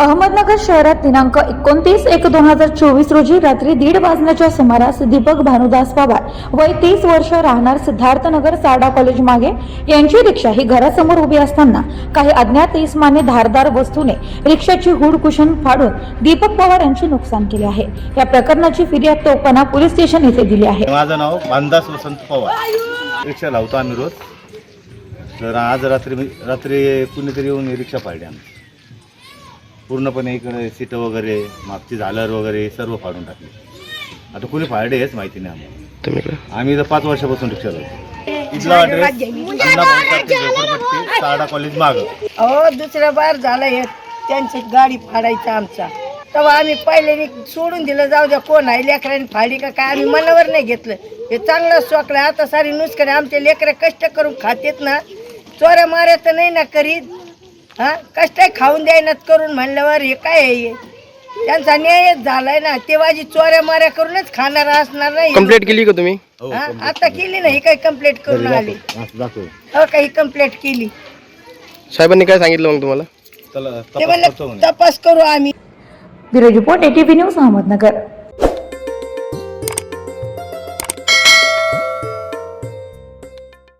अहमदनगर शहरात दिनांक एकोणतीस एक दोन हजार चोवीस रोजी रात्री दीड वाजण्याच्या सुमारास दीपक भानुदास पवार वय तीस वर्ष राहणार सिद्धार्थनगर साडा कॉलेज मागे यांची रिक्षा ही घरासमोर उभी असताना काही अज्ञात इसमाने धारदार वस्तूने रिक्षाची हुड कुशन फाडून दीपक पवार यांचे नुकसान केले आहे. या प्रकरणाची फिर्याद तोपणा पोलीस स्टेशन येथे दिली आहे. माझं नाव बांधास वसंत पवार. रिक्षा लावतो आम्ही रोज. तर आज रात्री रात्री कुणीतरी येऊन रिक्षा पाडली आम्ही. पूर्णपणे इकडे सीटं वगैरे मागची झालर वगैरे सर्व फाडून टाकली. आता कुणी फाडले हेच माहिती नाही आम्हाला. तुम्ही का? आम्ही तर पाच वर्षापासून रिक्षा लावतो इथला ॲड्रेस झोपडपट्टी साडा कॉलेज मागं. अहो दुसरा बार झाला हे. त्यांची गाडी फाडायचा आमचा तेव्हा आम्ही पहिले सोडून दिलं जाऊ द्या कोण आहे? लेकरांनी फाडी का काय? आम्ही मनावर नाही घेतलं. हे चांगलं सोकलं आता सारी नुसकडे आमचे लेकरं कष्ट करून खातेत ना. चोऱ्या माऱ्या तर नाही ना करीत. हा? कष्ट खाऊन द्यायनात करून म्हणल्यावर हे काय आहे? हे? त्यांचा न्यायच झालाय ना. ते माझी चोऱ्या माऱ्या करूनच खाणार असणार नाही. कंप्लेंट केली का तुम्ही? हो, हा आता केली नाही काही कंप्लेंट करून आली. असं दाखव. हो काही कंप्लेंट केली. साहेबांनी काय सांगितलं मग तुम्हाला? ते तपास म्हणलं करू आम्ही. Bureau report ATV news Ahmednagar.